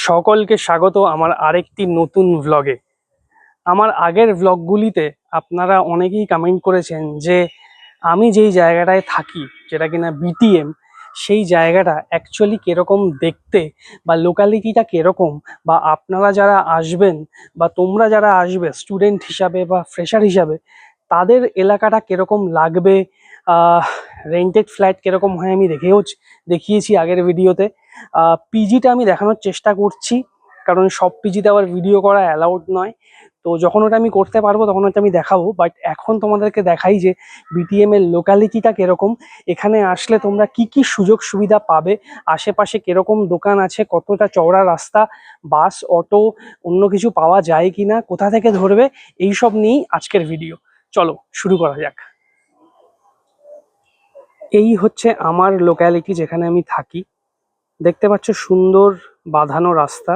সকলকে স্বাগত আমার আরেকটি নতুন ভ্লগে আমার আগের ভ্লগগুলিতে আপনারা অনেকেই কমেন্ট করেছেন যে, আমি যেই জায়গাটায় থাকি, যেটা কিনা বিটিএম সেই জায়গাটা অ্যাকচুয়ালি কীরকম দেখতে বা লোকালিটিটা কীরকম বা আপনারা যারা আসবেন বা তোমরা যারা আসবে স্টুডেন্ট হিসাবে বা ফ্রেশার হিসাবে, তাদের এলাকাটা কীরকম লাগবে রেন্টেড ফ্ল্যাট কীরকম হয় আমি দেখেও দেখিয়েছি আগের ভিডিওতে। পিজিটা আমি দেখানোর চেষ্টা করছি, কারণ সব পিজিতে আবার ভিডিও করা অ্যালাউড নয়। তো যখন ওটা আমি করতে পারব, তখন ওটা আমি দেখাবো বাট এখন তোমাদেরকে দেখাই যে বিটিএম এর লোকালিটিটা কীরকম। এখানে আসলে তোমরা কি কি সুযোগ সুবিধা পাবে, আশেপাশে কীরকম দোকান আছে, কতটা চওড়া রাস্তা, বাস, অটো, অন্য কিছু পাওয়া যায় কিনা, কোথা থেকে ধরবে, এইসব নিয়েই আজকের ভিডিও চলো, শুরু করা যাক। এই হচ্ছে আমার লোকালিটি যেখানে আমি থাকি। দেখতে পাচ্ছ সুন্দর বাঁধানো রাস্তা।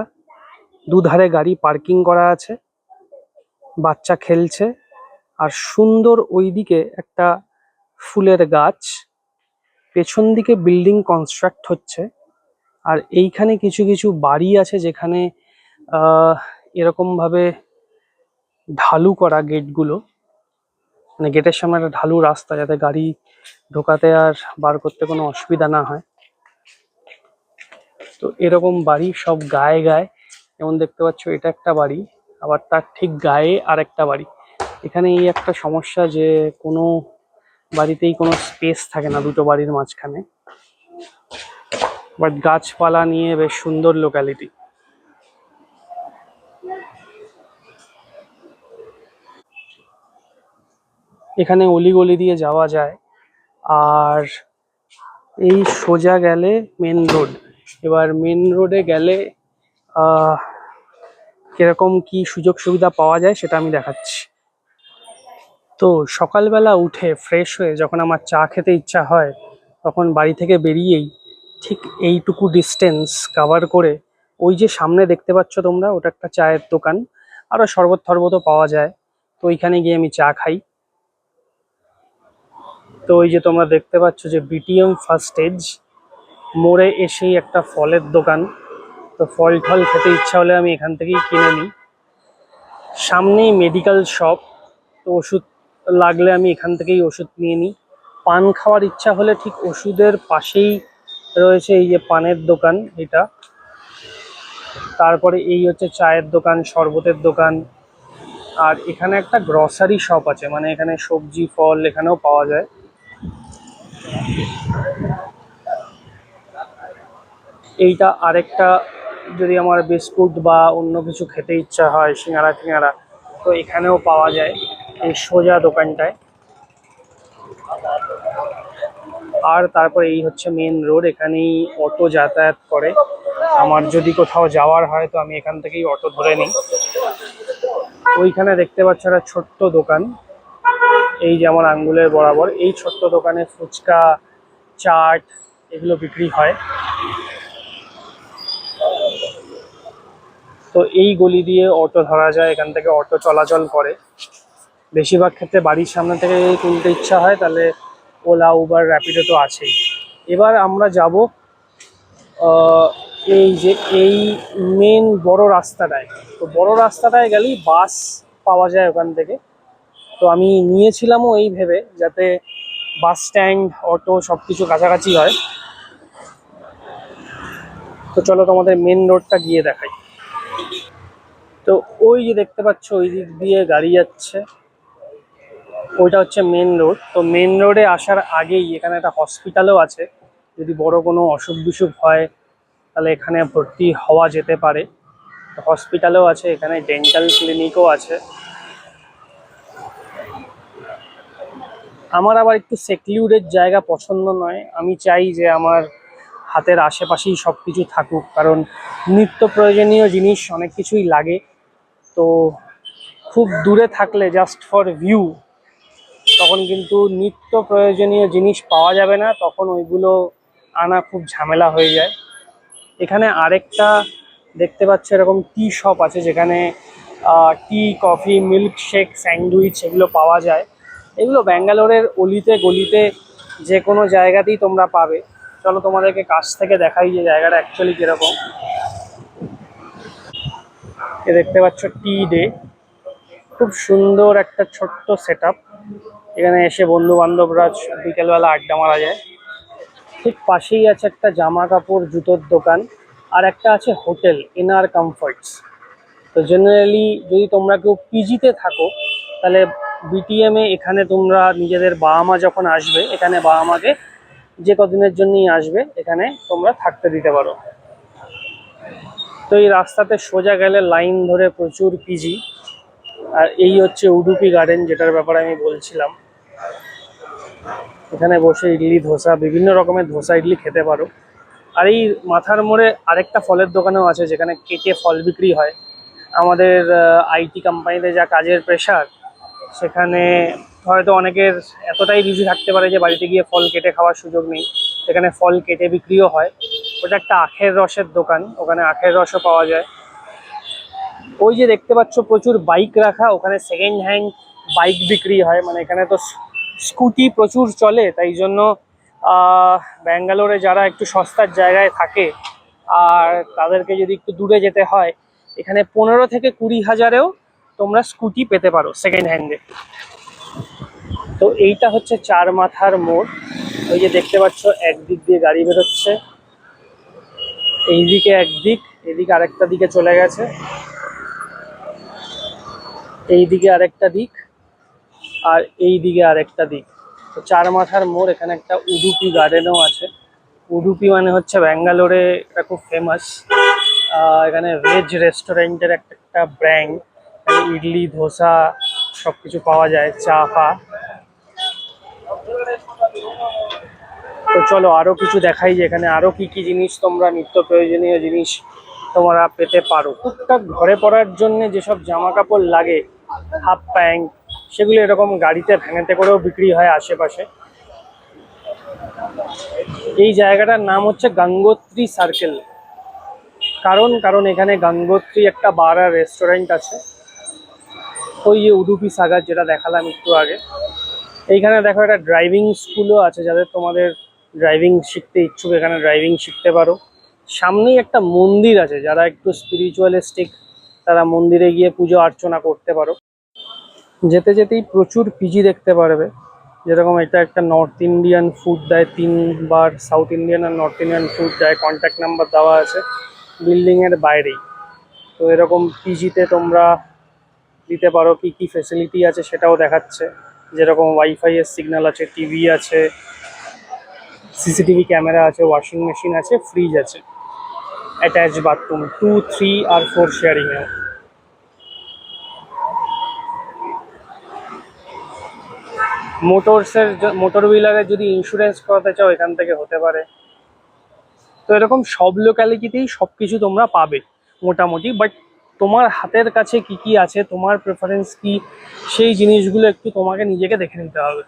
দুধারে গাড়ি পার্কিং করা আছে। বাচ্চা খেলছে। আর সুন্দর ওইদিকে একটা ফুলের গাছ। পেছন দিকে বিল্ডিং কনস্ট্রাক্ট হচ্ছে। আর এইখানে কিছু কিছু বাড়ি আছে যেখানে, আহ এরকম ভাবে ঢালু করা গেটগুলো মানে গেটের সামনে একটা ঢালু রাস্তা যাতে গাড়ি ঢোকাতে আর বার করতে কোনো অসুবিধা না হয়। তো এরকম বাড়ি সব গায়ে গায়ে, যেমন দেখতে পাচ্ছ এটা একটা বাড়ি, আবার তার ঠিক গায়ে আর একটা বাড়ি। এখানে এই একটা সমস্যা যে কোনো বাড়িতেই কোনো স্পেস থাকে না দুটো বাড়ির মাঝখানে। বাট গাছপালা নিয়ে বেশ সুন্দর লোকালিটি এখানে অলিগলি দিয়ে যাওয়া যায়। আর এই সোজা গেলে মেন রোড এবার মেন রোডে গেলে কীরকম কি সুযোগ সুবিধা পাওয়া যায় সেটা আমি দেখাচ্ছি। তো সকালবেলা উঠে ফ্রেশ হয়ে যখন আমার চা খেতে ইচ্ছা হয়, তখন বাড়ি থেকে বেরিয়েই ঠিক এইটুকু ডিস্টেন্স কাভার করে ওই যে সামনে দেখতে পাচ্ছ তোমরা, ওটা একটা চায়ের দোকান। আরও শরবত থরবতও পাওয়া যায়। তো ওইখানে গিয়ে আমি চা খাই। তো ওই যে তোমরা দেখতে পাচ্ছ যে বিটিএম ফার্স্ট স্টেজ মোড়ে এসেই একটা ফলের দোকান। তো ফল টল খেতে ইচ্ছা হলে আমি এখান থেকেই কিনে নিই। সামনেই মেডিকেল শপ তো ওষুধ লাগলে আমি এখান থেকেই ওষুধ নিয়ে নিই। পান খাওয়ার ইচ্ছা হলে ঠিক ওষুধের পাশেই রয়েছে এই যে পানের দোকান এটা। তারপরে এই হচ্ছে চায়ের দোকান, শরবতের দোকান। আর এখানে একটা গ্রসারি শপ আছে মানে এখানে সবজি, ফল এখানেও পাওয়া যায়। এইটা আরেকটা যদি আমার বিস্কুট বা অন্য কিছু খেতে ইচ্ছা হয়, সিঙ্গারা ফিঙ্গারা, তো এখানেও পাওয়া যায় এই সোজা দোকানটায়। আর তারপরে এই হচ্ছে মেন রোড এখানেই অটো যাতায়াত করে। আমার যদি কোথাও যাওয়ার হয়, তো আমি এখান থেকেই অটো ধরে নিই। ওইখানে দেখতে পাচ্ছ একটা ছোট্ট দোকান। এই যে আমার আঙ্গুলের বরাবর, এই ছোট্ট দোকানে ফুচকা, চাট এগুলো বিক্রি হয়। তো এই গলি দিয়ে অটো ধরা যায়, এখান থেকে অটো চলাচল করে। বেশিরভাগ ক্ষেত্রে বাড়ির সামনে থেকে তুলতে ইচ্ছা হয়, তাহলে ওলা, উবার র্যাপিডো তো আছেই। এবার আমরা যাব এই যে এই মেন বড় রাস্তাটায়। তো বড় রাস্তাটায় গেলেই বাস পাওয়া যায় ওখান থেকে। তো আমি নিয়েছিলামও এই ভেবে যাতে বাস স্ট্যান্ড, অটো সব কিছু কাছাকাছি হয়। তো চলো তোমাদের মেন রোডটা গিয়ে দেখাই। তো ওই যে দেখতে পাচ্ছ, ওই দিক দিয়ে গাড়ি যাচ্ছে। ওইটা হচ্ছে মেন রোড তো মেন রোডে আসার আগেই এখানে একটা হসপিটালও আছে। যদি বড় কোনো অসুখ বিসুখ হয়, তাহলে এখানে ভর্তি হওয়া যেতে পারে। হসপিটালও আছে, এখানে ডেন্টাল ক্লিনিকও আছে। আমার আবার একটু সেক্লিউডেড জায়গা পছন্দ নয়। আমি চাই যে আমার হাতের আশেপাশেই সব কিছু থাকুক, কারণ নিত্য প্রয়োজনীয় জিনিস অনেক কিছুই লাগে। তো খুব দূরে থাকলে জাস্ট ফর ভিউ তখন কিন্তু নিত্য প্রয়োজনীয় জিনিস পাওয়া যাবে না, তখন ওইগুলো আনা খুব ঝামেলা হয়ে যায়। এখানে আরেকটা দেখতে পাচ্ছ, এরকম টি শপ আছে যেখানে tea coffee milk shake sandwich এগুলো পাওয়া যায়। এগুলো ব্যাঙ্গালোরের অলিতে গলিতে যে কোনো জায়গাতেই তোমরা পাবে। চলো তোমাদেরকে কাছ থেকে দেখাই যে জায়গাটা অ্যাকচুয়ালি কীরকম। এ দেখতে পাচ্ছ টি ডে খুব সুন্দর একটা ছোট্ট সেট এখানে এসে বন্ধু বান্ধবরা বিকেলবেলা আড্ডা মারা যায়। ঠিক পাশেই আছে একটা জামা কাপড় জুতোর দোকান আর একটা আছে হোটেল ইনার কমফর্টস তো জেনারেলি যদি তোমরা কেউ পিজিতে থাকো, তাহলে বিটিএম এখানে তোমরা নিজেদের বাবা মা যখন আসবে, এখানে বাবা মাকে যে কদিনের জন্যই আসবে, এখানে তোমরা থাকতে দিতে পারো। তো এই রাস্তাতে সোজা গেলে লাইন ধরে প্রচুর পিজি আর এই হচ্ছে উডুপি গার্ডেন যেটার ব্যাপারে আমি বলছিলাম। এখানে বসে ইডলি, ধোসা, বিভিন্ন রকমের ধোসা ইডলি খেতে পারো। আর এই মাথার মোড়ে আরেকটা ফলের দোকানও আছে, যেখানে কেটে ফল বিক্রি হয়। আমাদের আইটি কোম্পানিতে যা কাজের প্রেশার সেখানে হয়তো অনেকের এতটাই বিজি থাকতে পারে যে বাড়িতে গিয়ে ফল কেটে খাওয়ার সুযোগ নেই। সেখানে ফল কেটে বিক্রিও হয়। ওটা একটা আখের রসের দোকান। ওখানে আখের রসও পাওয়া যায়। ওই যে দেখতে পাচ্ছ প্রচুর বাইক রাখা। ওখানে সেকেন্ড হ্যান্ড বাইক বিক্রি হয়। মানে এখানে তো স্কুটি প্রচুর চলে। তাই জন্য ব্যাঙ্গালোরে যারা একটু সস্তার জায়গায় থাকে, আর তাদেরকে যদি একটু দূরে যেতে হয়, এখানে পনেরো থেকে কুড়ি হাজারেও তোমরা স্কুটি পেতে পারো সেকেন্ড হ্যান্ডে তো এইটা হচ্ছে চার মাথার মোড়। ওই যে দেখতে পাচ্ছ, একদিক দিয়ে গাড়ি বেরোচ্ছে। এইদিকে একদিক, এদিকে আরেকটা দিকে চলে গেছে। এইদিকে আরেকটা দিক আর এই দিকে আরেকটা দিক। তো চার মাথার মোড়, এখানে একটা উডুপি গার্ডেনও আছে। উডুপি মানে হচ্ছে ব্যাঙ্গালোরে, এটা খুব ফেমাস এখানে ভেজ রেস্টুরেন্টের একটা একটা ব্র্যান্ড ইডলি, ধোসা সব কিছু পাওয়া যায় চা ফা তো চলো আরও কিছু দেখাই যে এখানে আরও কি কি জিনিস তোমরা নিত্য প্রয়োজনীয় জিনিস তোমরা পেতে পারো। টুকটাক ঘরে পড়ার জন্য যেসব জামা কাপড় লাগে, হাফ প্যান্ট, সেগুলো এরকম গাড়িতে ভ্যানেতে করেও বিক্রি হয় আশেপাশে। এই জায়গাটার নাম হচ্ছে গঙ্গোত্রী সার্কেল। কারণ কারণ এখানে গঙ্গোত্রী একটা বার আর রেস্টুরেন্ট আছে। ওই যে উডুপি সাগার যেটা দেখালাম একটু আগে। এইখানে দেখো একটা ড্রাইভিং স্কুলও আছে যাদের তোমাদের ড্রাইভিং শিখতে ইচ্ছুক, এখানে ড্রাইভিং শিখতে পারো। সামনেই একটা মন্দির আছে, যারা একটু স্পিরিচুয়ালিস্টিক তারা মন্দিরে গিয়ে পুজো অর্চনা করতে পারো। যেতে যেতেই প্রচুর পিজি দেখতে পারবে। যেরকম এটা একটা নর্থ ইন্ডিয়ান ফুড দেয়, তিনবার সাউথ ইন্ডিয়ান আর নর্থ ইন্ডিয়ান ফুড দেয় কন্ট্যাক্ট নাম্বার দেওয়া আছে। বিল্ডিংয়ের বাইরেই। তো এরকম পিজিতে তোমরা দিতে পারো, কি কি ফেসিলিটি আছে সেটাও দেখাচ্ছে। যেরকম ওয়াইফাই এর সিগন্যাল আছে টিভি আছে সিসিটিভি ক্যামেরা আছে ওয়াশিং মেশিন আছে ফ্রিজ আছে। অ্যাটাচ বাথরুম টু থ্রি আর ফোর শেয়ারিংয়েও মোটরসের মোটর হুইলারের যদি ইন্স্যুরেন্স করাতে চাও, এখান থেকে হতে পারে। তো এরকম সব লোকালিটিতেই সব কিছু তোমরা পাবে, মোটামুটি। বাট তোমার হাতের কাছে কি কি আছে, তোমার প্রেফারেন্স কি, সেই জিনিসগুলো একটু তোমাকে নিজেকে দেখে নিতে হবে।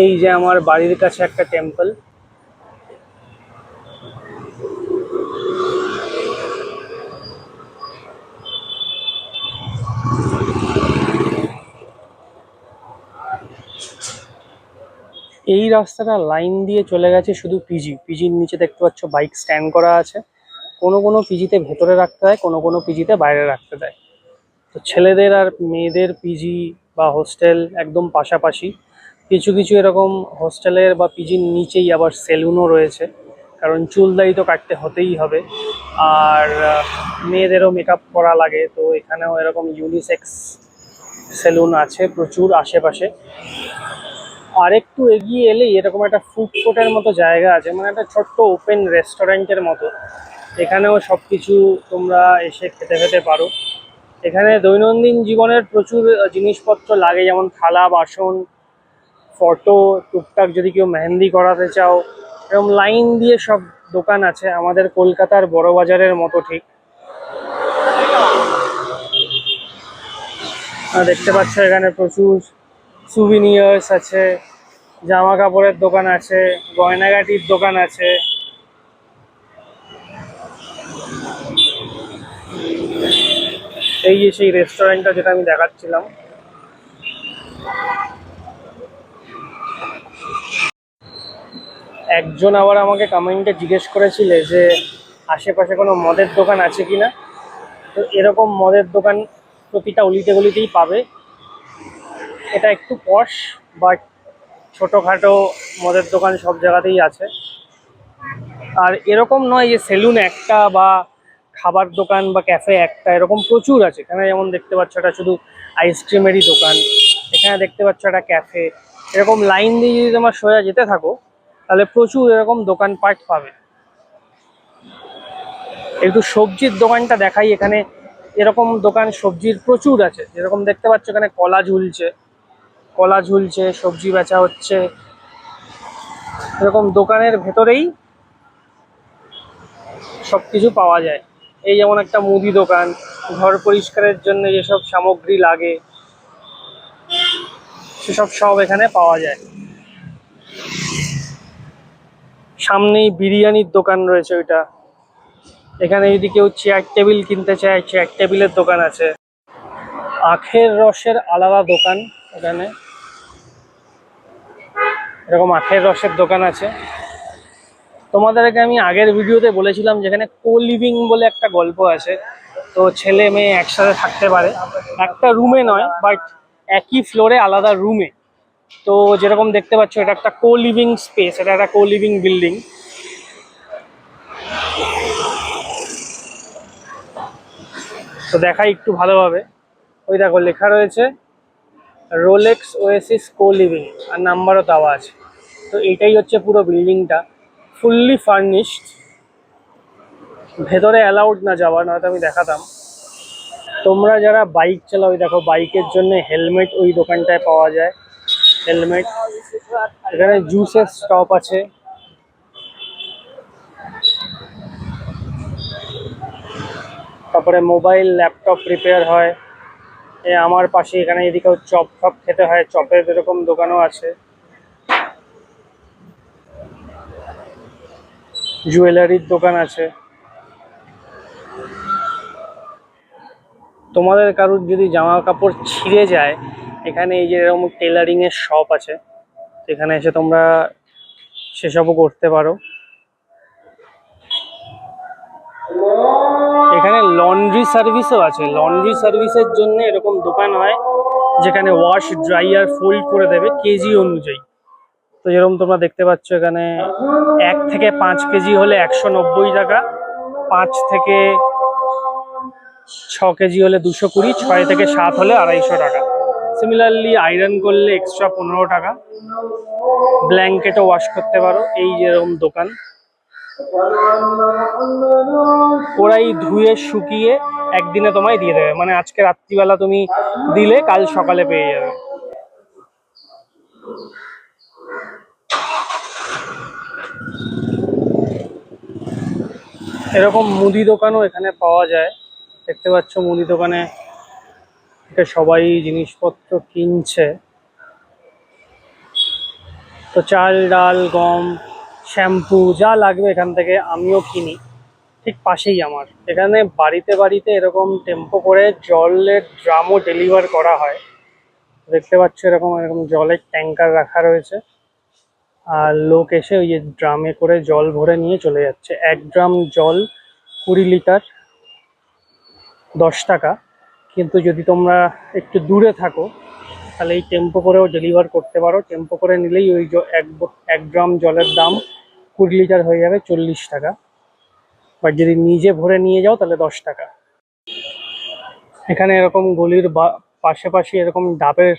এই যে আমার বাড়ির কাছে একটা টেম্পল এই রাস্তাটা লাইন দিয়ে চলে গেছে শুধু পিজি পিজির নিচে দেখতে পাচ্ছ বাইক স্ট্যান্ড করা আছে। কোনো কোনো পিজিতে ভেতরে রাখতে হয়, কোনো কোনো পিজিতে বাইরে রাখতে দেয়। তো ছেলেদের আর মেয়েদের পিজি বা হোস্টেল একদম পাশাপাশি। কিছু কিছু এরকম হোস্টেলের বা পিজির নিচেই আবার সেলুনও রয়েছে। কারণ চুল দাড়ি তো কাটতে হতেই হবে। আর মেয়েদেরও মেকআপ করা লাগে। তো এখানেও এরকম ইউনিসেক্স সেলুন আছে প্রচুর আশেপাশে। আর একটু এগিয়ে এলেই এরকম একটা ফুড কোর্টের মতো জায়গা আছে মানে একটা ছোট্ট ওপেন রেস্টুরেন্টের মতো। এখানেও সব কিছু তোমরা এসে খেতে খেতে পারো। এখানে দৈনন্দিন জীবনের প্রচুর জিনিসপত্র লাগে, যেমন থালা, বাসন, ফটো, টুকটাক যদি কেউ মেহেন্দি করাতে চাও, এরকম লাইন দিয়ে সব দোকান আছে, আমাদের কলকাতার বড় বাজারের মতো ঠিক। দেখতে পাচ্ছ এখানে প্রচুর সুভিনিয়ার্স আছে জামা কাপড়ের দোকান আছে, গয়নাগাটির দোকান আছে। এই যে সেই রেস্টুরেন্টটা যেটা আমি দেখাচ্ছিলাম। একজন আবার আমাকে কমেন্টে জিজ্ঞেস করেছিলে যে, আশেপাশে কোনো মদের দোকান আছে কি না তো এরকম মদের দোকান প্রতিটা অলিতে গলিতেই পাবে। এটা একটু পশ বাট ছোটোখাটো মদের দোকান সব জায়গাতেই আছে। আর এরকম নয় যে সেলুন একটা বা খাবার দোকান বা ক্যাফে একটা, এরকম প্রচুর আছে। এখানে যেমন দেখতে পাচ্ছ এটা শুধু আইসক্রিমেরই দোকান। এখানে দেখতে পাচ্ছ একটা ক্যাফে এরকম লাইন দিয়ে যদি তোমার সোজা যেতে থাকো, তাহলে প্রচুর এরকম দোকান দোকানপাট পাবে। একটু সবজির দোকানটা দেখাই। এখানে এরকম দোকান সবজির প্রচুর আছে। যেরকম দেখতে পাচ্ছ এখানে কলা ঝুলছে। কলা ঝুলছে, সবজি বেচা হচ্ছে। এরকম দোকানের ভেতরেই সব কিছু পাওয়া যায়। এই যেমন একটা মুদি দোকান, ঘর পরিষ্কারের জন্য যেসব সামগ্রী লাগে, সেসব সব এখানে পাওয়া যায়। সামনেই বিরিয়ানির দোকান রয়েছে ওইটা। এখানে যদি কেউ চেয়ার টেবিল কিনতে চায়, চেয়ার টেবিলের দোকান আছে। আখের রসের আলাদা দোকান এখানে। এরকম আখের রসের দোকান আছে। তোমাদেরকে আমি আগের ভিডিওতে বলেছিলাম যেখানে কো লিভিং বলে একটা গল্প আছে। তো ছেলে মেয়ে একসাথে থাকতে পারে। একটা রুমে নয় বাট একই ফ্লোরে আলাদা রুমে তো যেরকম দেখতে পাচ্ছ, এটা একটা কো লিভিং স্পেস এটা একটা কো লিভিং বিল্ডিং তো দেখাই একটু ভালোভাবে। ওই দেখো, লেখা রয়েছে রোলেক্স ওয়েসিস কো লিভিং আর নাম্বারও দেওয়া আছে। তো এটাই হচ্ছে পুরো বিল্ডিংটা। ফুললি ফার্নিশড ভেতরে অ্যালাউড না যাওয়া নয়তো আমি দেখাতাম। তোমরা যারা বাইক চালাও দেখো বাইকের জন্য হেলমেট ওই দোকানটায় পাওয়া যায়। হেলমেট এখানে জুসের স্টপ আছে। তারপরে মোবাইল ল্যাপটপ রিপেয়ার হয়। এ আমার পাশে এখানে যদি কেউ চপ ফপ খেতে হয়, চপের এরকম দোকানও আছে। জুয়েলারির দোকান আছে। তোমাদের কারুর যদি জামা কাপড় ছিঁড়ে যায়, এখানে এই যে এরকম টেলারিং এর শপ আছে এখানে এসে তোমরা সেসবও করতে পারো। এখানে লন্ড্রি সার্ভিসও আছে। লন্ড্রি সার্ভিসের জন্য এরকম দোকান হয়, যেখানে ওয়াশ ড্রাইয়ার ফোল্ড করে দেবে, কেজি অনুযায়ী। তো যেরকম তোমরা দেখতে পাচ্ছ এখানে এক থেকে পাঁচ কেজি হলে একশো নব্বই টাকা, পাঁচ থেকে ছ কেজি হলে দুশো কুড়ি, ছয় থেকে সাত হলে আড়াইশো টাকা। সিমিলারলি আয়রন করলে এক্সট্রা পনেরো টাকা। ব্ল্যাঙ্কেটও ওয়াশ করতে পারো, এই যেরকম দোকান। ওরাই ধুয়ে, শুকিয়ে একদিনে তোমায় দিয়ে দেবে। মানে আজকে রাত্রিবেলা তুমি দিলে, কাল সকালে পেয়ে যাবে। এরকম মুদি দোকানও এখানে পাওয়া যায়। দেখতে পাচ্ছ মুদি দোকানে এটা সবাই জিনিসপত্র কিনছে। তো চাল, ডাল, গম, শ্যাম্পু যা লাগবে এখান থেকে আমিও কিনি। ঠিক পাশেই আমার। এখানে বাড়িতে বাড়িতে এরকম টেম্পো করে জলের ড্রামও ডেলিভার করা হয়। দেখতে পাচ্ছ এরকম এরকম জলের ট্যাঙ্কার রাখা রয়েছে। আর লোক এসে ওই যে ড্রামে করে জল ভরে নিয়ে চলে যাচ্ছে। এক ড্রাম জল কুড়ি লিটার, দশ টাকা। কিন্তু যদি তোমরা একটু দূরে থাকো, তাহলে এই টেম্পো করেও ডেলিভার করতে পারো। টেম্পো করে নিলেই ওই এক এক ড্রাম জলের দাম কুড়ি লিটার হয়ে যাবে চল্লিশ টাকা। বাট যদি নিজে ভরে নিয়ে যাও, তাহলে দশ টাকা। এখানে এরকম গলির বা- পাশে পাশে এরকম ডাবের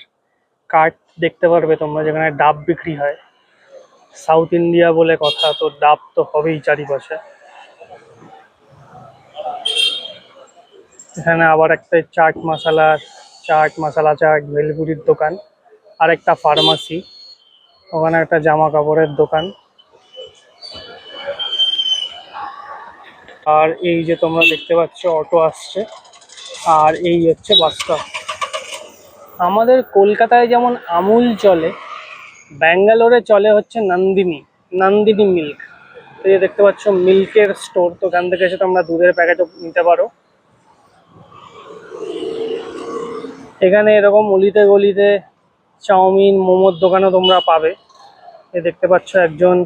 কার্ট দেখতে পারবে তোমরা, যেখানে ডাব বিক্রি হয়। সাউথ ইন্ডিয়া বলে কথা তো ডাব তো হবেই চারিপাশে। এখানে আবার একটা চাট মশলার চাট মশালা, চাট ভেলপুরির দোকান। আর একটা ফার্মাসি, ওখানে একটা জামা কাপড়ের দোকান। আর এই যে তোমরা দেখতে পাচ্ছ, অটো আসছে। আর এই হচ্ছে বাস স্টপ। আমাদের কলকাতায় যেমন আমুল চলে ব্যাঙ্গালোরে চলে হচ্ছে নন্দিনী নন্দিনী মিল্ক। তো এই দেখতে পাচ্ছ, মিল্কের স্টোর তো ওখান থেকে এসে তোমরা দুধের প্যাকেটও নিতে পারো। এখানে এরকম অলিতে গলিতে চাউমিন, মোমোর দোকানও তোমরা পাবে। এ দেখতে পাচ্ছ, একজন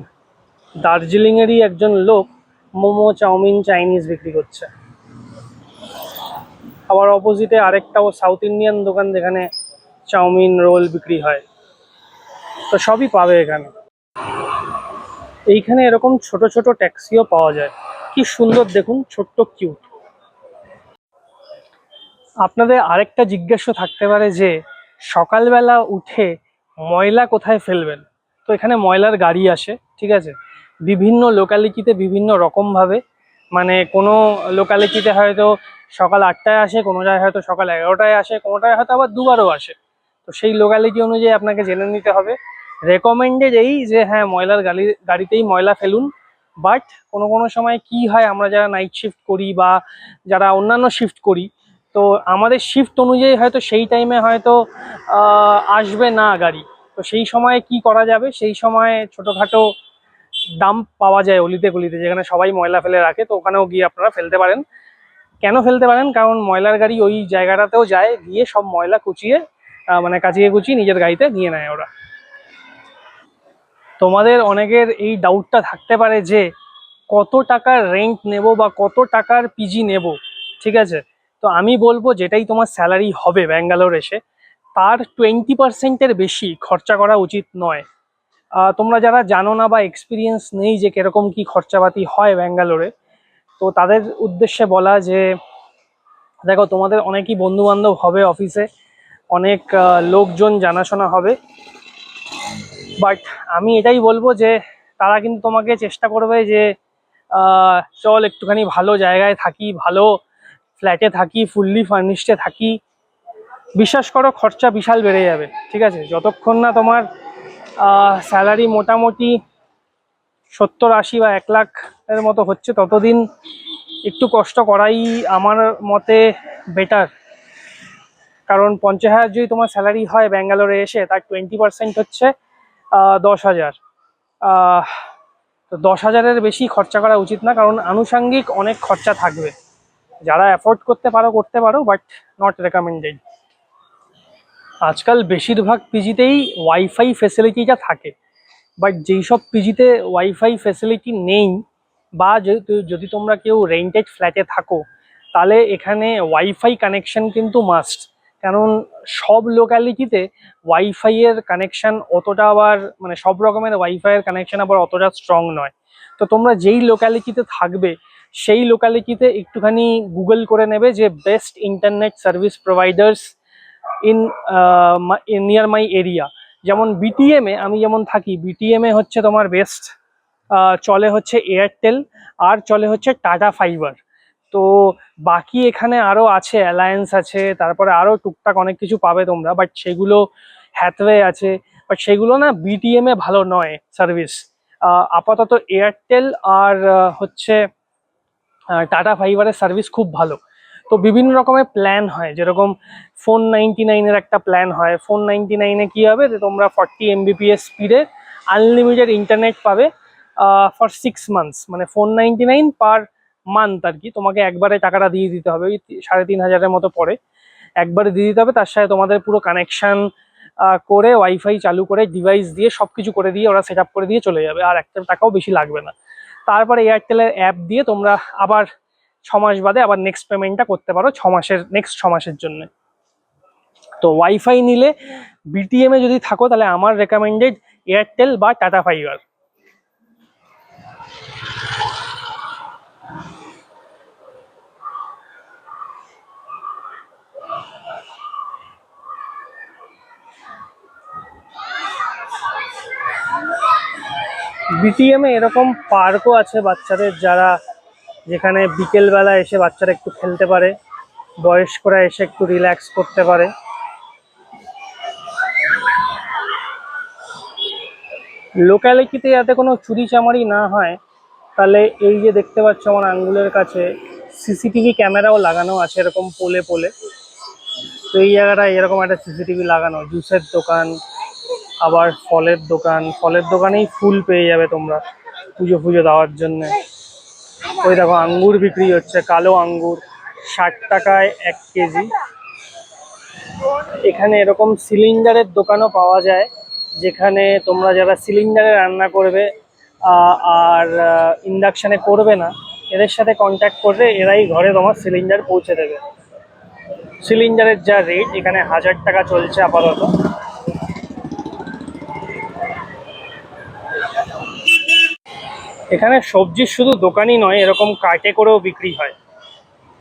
দার্জিলিংয়েরই একজন লোক মোমো, চাউমিন, চাইনিজ বিক্রি করছে। আবার অপোজিটে আরেকটাও সাউথ ইন্ডিয়ান দোকান যেখানে চাউমিন, রোল বিক্রি হয়। তো সবই পাবে এখানে। এইখানে এরকম ছোট ছোট ট্যাক্সিও পাওয়া যায়। কি সুন্দর দেখুন, ছোট্ট কিউট। আপনাদের আরেকটা জিজ্ঞাসা থাকতে পারে যে, সকালবেলা উঠে ময়লা কোথায় ফেলবেন? তো এখানে ময়লার গাড়ি আসে, ঠিক আছে? বিভিন্ন লোকালিটিতে বিভিন্ন রকমভাবে। মানে কোনো লোকালিটিতে হয়তো সকাল আটটায় আসে, কোনো জায়গায় হয়তো সকাল এগারোটায় আসে কোনোটায় হয়তো আবার দুবারও আসে। তো সেই লোকালিটি অনুযায়ী আপনাকে জেনে নিতে হবে। রেকমেন্ডেড এই যে হ্যাঁ ময়লার গাড়ি, গাড়িতেই ময়লা ফেলুন। বাট কোনো কোনো সময় কি হয়, আমরা যারা নাইট শিফট করি বা যারা অন্যান্য শিফট করি, তো আমাদের শিফট অনুযায়ী হয়তো সেই টাইমে হয়তো আসবে না গাড়ি। তো সেই সময়ে কি করা যাবে? সেই সময়ে ছোটোখাটো ডাম্প পাওয়া যায় অলিতে গলিতে, যেখানে সবাই ময়লা ফেলে রাখে, তো ওখানেও গিয়ে আপনারা ফেলতে পারেন। কেন ফেলতে পারেন? কারণ ময়লার গাড়ি ওই জায়গাটাতেও যায়, গিয়ে সব ময়লা কুচিয়ে মানে কাচিয়ে কুচিয়ে নিজের গাড়িতে নিয়ে নেয় ওরা। তোমাদের অনেকের এই ডাউটটা থাকতে পারে যে কত টাকার রেন্ট নেব বা কত টাকার পিজি নেব, ঠিক আছে? তো আমি বলব যেটাই তোমার স্যালারি হবে ব্যাঙ্গালোর এসে, তার টোয়েন্টি পার্সেন্টের বেশি খরচা করা উচিত নয়। তোমরা যারা জানো না বা এক্সপিরিয়েন্স নেই যে কীরকম কি খরচাপাতি হয় ব্যাঙ্গালোরে, তো তাদের উদ্দেশ্যে বলা যে, দেখো তোমাদের অনেকই বন্ধু বান্ধব হবে অফিসে অনেক লোকজন জানাশোনা হবে। বাট আমি এটাই বলব যে তারা কিন্তু তোমাকে চেষ্টা করবে যে চল একটুখানি ভালো জায়গায় থাকি, ভালো ফ্ল্যাটে থাকি ফুললি ফার্নিশডে থাকি। বিশ্বাস করো, খরচা বিশাল বেড়ে যাবে, ঠিক আছে? যতক্ষণ না তোমার স্যালারি মোটামুটি সত্তর আশি বা এক লাখের মতো হচ্ছে, ততদিন একটু কষ্ট করাই আমার মতে বেটার কারণ পঞ্চাশ হাজার যদি তোমার স্যালারি হয়, ব্যাঙ্গালোরে এসে, তার টোয়েন্টি পার্সেন্ট হচ্ছে। দশ হাজার। তো দশ হাজারের বেশি খরচা করা উচিত না, কারণ আনুষাঙ্গিক অনেক খরচা থাকবে। যারা অ্যাফোর্ড করতে পারো করতে পারো বাট নট রেকমেন্ডেড আজকাল বেশিরভাগ পিজিতেই ওয়াইফাই ফেসিলিটিটা থাকে। বাট যেই সব পিজিতে ওয়াইফাই ফেসিলিটি নেই, বা যদি তোমরা কেউ রেন্টেড ফ্ল্যাটে থাকো, তাহলে এখানে ওয়াইফাই কানেকশন কিন্তু মাস্ট কারণ সব লোকালিটিতে ওয়াইফাই এর কানেকশন অতটা আবার মানে সব রকমের ওয়াইফাই এর কানেকশন আবার অতটা স্ট্রং নয়। তো তোমরা যেই লোকালিটিতে থাকবে, সেই লোকালিটিতে একটুখানি গুগল করে নেবে যে best internet service providers in near my area যেমন বিটিএম এ আমি যেমন থাকি বিটিএম এ হচ্ছে তোমার বেস্ট চলে হচ্ছে এয়ারটেল আর চলে হচ্ছে টাটা ফাইবার তো বাকি এখানে আরও আছে অ্যালায়েন্স আছে, তারপরে আরও টুকটাক অনেক কিছু পাবে তোমরা বাট সেগুলো হ্যাথওয়ে আছে বাট সেগুলো না বিটিএম এ ভালো নয় সার্ভিস আপাতত এয়ারটেল আর হচ্ছে টাটা ফাইবারের সার্ভিস খুব ভালো। তো বিভিন্ন রকমের প্ল্যান হয়, যেরকম ফোন নাইনটি নাইনের একটা প্ল্যান হয়। ফোন নাইনটি নাইনে কী হবে? যে তোমরা ফর্টি এমবিপিএস স্পিডে আনলিমিটেড ইন্টারনেট পাবে ফর সিক্স মান্থস মানে phone ninety nine per month আর কি, তোমাকে একবারে টাকাটা দিয়ে দিতে হবে, ওই সাড়ে তিন হাজারের মতো পড়ে একবারে দিয়ে দিতে হবে, তার সাথে তোমাদের পুরো কানেকশান করে ওয়াইফাই চালু করে ডিভাইস দিয়ে সব কিছু করে দিয়ে ওরা সেট করে দিয়ে চলে যাবে, আর একটা টাকাও বেশি লাগবে না। তারপরে এয়ারটেলের অ্যাপ দিয়ে তোমরা আবার ছ মাস বাদে আবার নেক্সট পেমেন্টটা করতে পারো, ছ মাসের নেক্সট ছ মাসের জন্য। তো ওয়াইফাই নিলে বিটিএমে যদি থাকো, তাহলে আমার রেকমেন্ডেড এয়ারটেল বা টাটা ফাইবার বিটিএম এরকম পার্কও আছে বাচ্চাদের, যারা যেখানে বিকেলবেলা এসে বাচ্চারা একটু খেলতে পারে, বয়স্করা এসে একটু রিল্যাক্স করতে পারে। লোকালিটিতে যাতে কোনো চুরি চামারি না হয়, তাহলে এই যে দেখতে পাচ্ছ আমার আঙ্গুলের কাছে সিসিটিভি ক্যামেরাও লাগানো আছে এরকম পোলে পোলে তো এই জায়গাটায় এরকম একটা সিসিটিভি লাগানো জুসের দোকান আবার ফলের দোকান, ফলের দোকানেই ফুল পেয়ে যাবে তোমরা পুজো ফুজো দেওয়ার জন্যে। ওই দেখো আঙ্গুর বিক্রি হচ্ছে, কালো আঙ্গুর, ষাট টাকায় এক কেজি। এখানে এরকম সিলিন্ডারের দোকানও পাওয়া যায়, যেখানে তোমরা যারা সিলিন্ডারে রান্না করবে আর ইন্ডাকশানে করবে না, এদের সাথে কন্ট্যাক্ট করলে এরাই ঘরে তোমার সিলিন্ডার পৌঁছে দেবে। সিলিন্ডারের যা রেট এখানে হাজার টাকা চলছে আপাতত। এখানে সবজি শুধু দোকানই নয়, এরকম কাটে করেও বিক্রি হয়।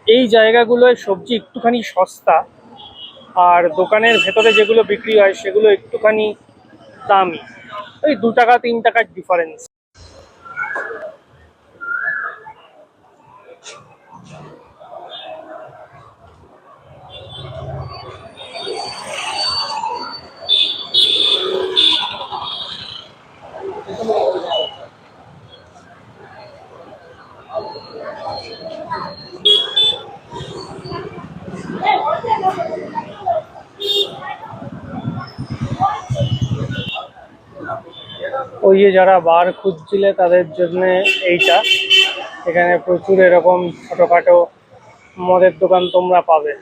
এই জায়গাগুলোয় সবজি একটুখানি সস্তা, আর দোকানের ভেতরে যেগুলো বিক্রি হয় সেগুলো একটুখানি দামি। ওই দু টাকা, তিন টাকার ডিফারেন্স যারা বার খুঁজছিলে তাদের জন্য এইটা। এখানে প্রচুর এরকম ছোটোখাটো মদের দোকান তোমরা পাবে।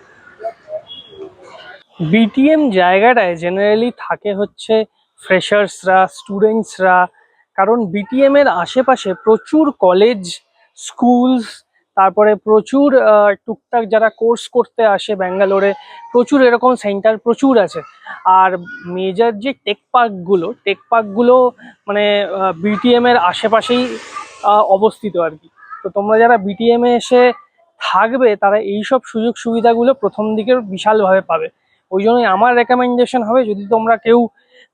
বিটিএম জায়গাটায় জেনারেলি থাকে হচ্ছে ফ্রেশার্সরা স্টুডেন্টসরা কারণ বিটিএম এর আশেপাশে প্রচুর কলেজ স্কুলস তারপরে প্রচুর টুকটাক যারা কোর্স করতে আসে ব্যাঙ্গালোরে, প্রচুর এরকম সেন্টার প্রচুর আছে। আর মেজর যে টেক পার্কগুলো টেক পার্কগুলো মানে বিটিএম এর আশেপাশেই অবস্থিত আর কি। তো তোমরা যারা বিটিএম এসে থাকবে, তারা এই সব সুযোগ সুবিধাগুলো প্রথম দিকের বিশালভাবে পাবে। ওই জন্যই আমার রেকমেন্ডেশন হবে, যদি তোমরা কেউ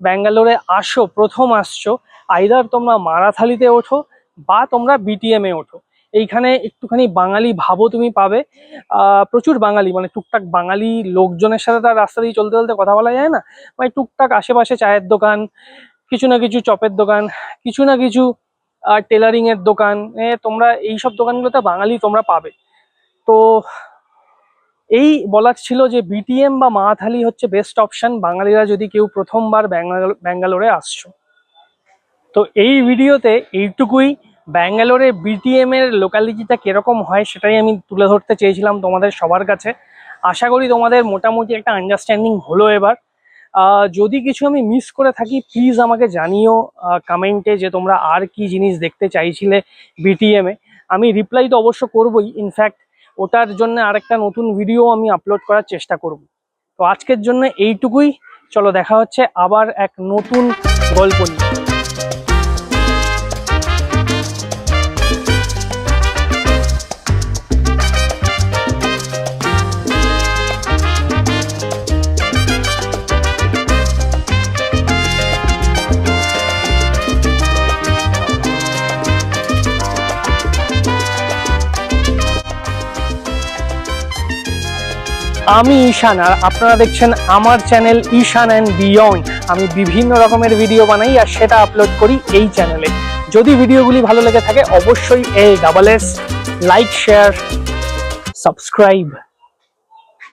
ব্যাঙ্গালোরে আসো, প্রথম আসছো আইদার তোমরা মারাথালিতে ওঠো বা তোমরা বিটিএম ওঠো। এইখানে একটুখানি বাঙালি ভাবও তুমি পাবে। প্রচুর বাঙালি মানে টুকটাক বাঙালি লোকজনের সাথে তার রাস্তা দিয়ে চলতে চলতে কথা বলা যায় না। মানে টুকটাক আশেপাশে চায়ের দোকান, কিছু না কিছু চপের দোকান, কিছু না কিছু টেলারিং এর দোকান। তোমরা এইসব দোকানগুলোতে বাঙালি তোমরা পাবে। তো এই বলার ছিল যে বিটিএম বা মাহাথালি হচ্ছে বেস্ট অপশন বাঙালিরা যদি কেউ প্রথমবার ব্যাঙ্গালো- ব্যাঙ্গালোরে আসছো। তো এই ভিডিওতে এইটুকুই। ব্যাঙ্গালোরে বিটিএম এর লোকালিটিটা কীরকম হয় সেটাই আমি তুলে ধরতে চেয়েছিলাম তোমাদের সবার কাছে। আশা করি তোমাদের মোটামুটি একটা আন্ডারস্ট্যান্ডিং হলো এবার। যদি কিছু আমি মিস করে থাকি প্লিজ আমাকে জানিও কমেন্টে যে তোমরা আর কি জিনিস দেখতে চাইছিলে বিটিএম এ আমি রিপ্লাই তো অবশ্য করবই ইনফ্যাক্ট ওটার জন্য আরেকটা নতুন ভিডিও আমি আপলোড করার চেষ্টা করব। তো আজকের জন্য এইটুকুই, চলো দেখা হচ্ছে আবার এক নতুন গল্প নিয়ে। আমি ঈশান, আর আপনারা দেখছেন আমার চ্যানেল ঈশান অ্যান্ড বিয়ন্ড আমি বিভিন্ন রকমের ভিডিও বানাই, আর সেটা আপলোড করি এই চ্যানেলে যদি ভিডিওগুলি ভালো লেগে থাকে, অবশ্যই L double S like share subscribe